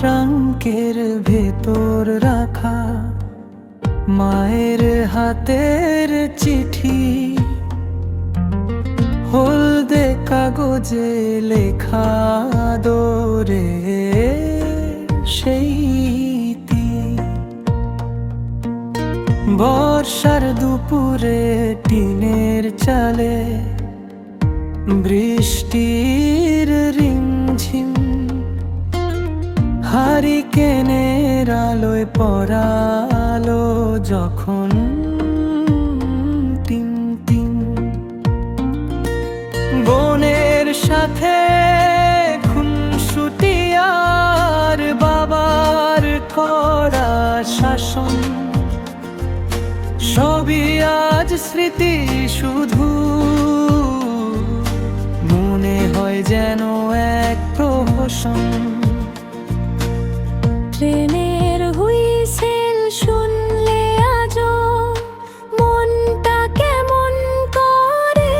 ট্রাঙ্কের ভেতর রাখা, মায়ের হাতের চিঠি, হলদে কাগজে লেখা দোরে সেই বর্ষার দুপুরে টিনের চালে বৃষ্টি হারিকেনের আলোয় পরালো যখন টিম টিম বোনের সাথে খুনসুটি আর বাবার করা শাসন। সবই আজ স্মৃতি শুধু। মনে হয় যেন এক প্রহসন। ট্রেনের হুইসেল শুনলে আজও মনটা কেমন করে?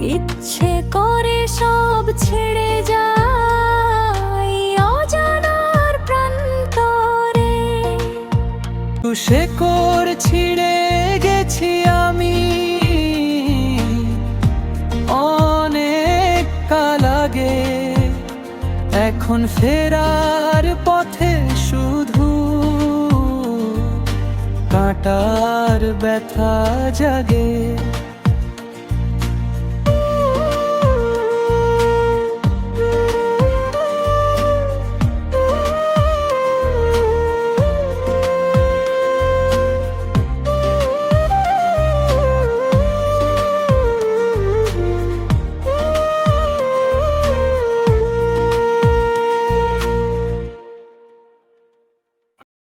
ইচ্ছে করে সব ছেড়ে যাই অজানার প্রান্তরে। সে কর ছিঁড়ে গেছি আমি। অনেক কাল আগে এখন ফেরার পথে শুধু কাটার ব্যথা জাগে।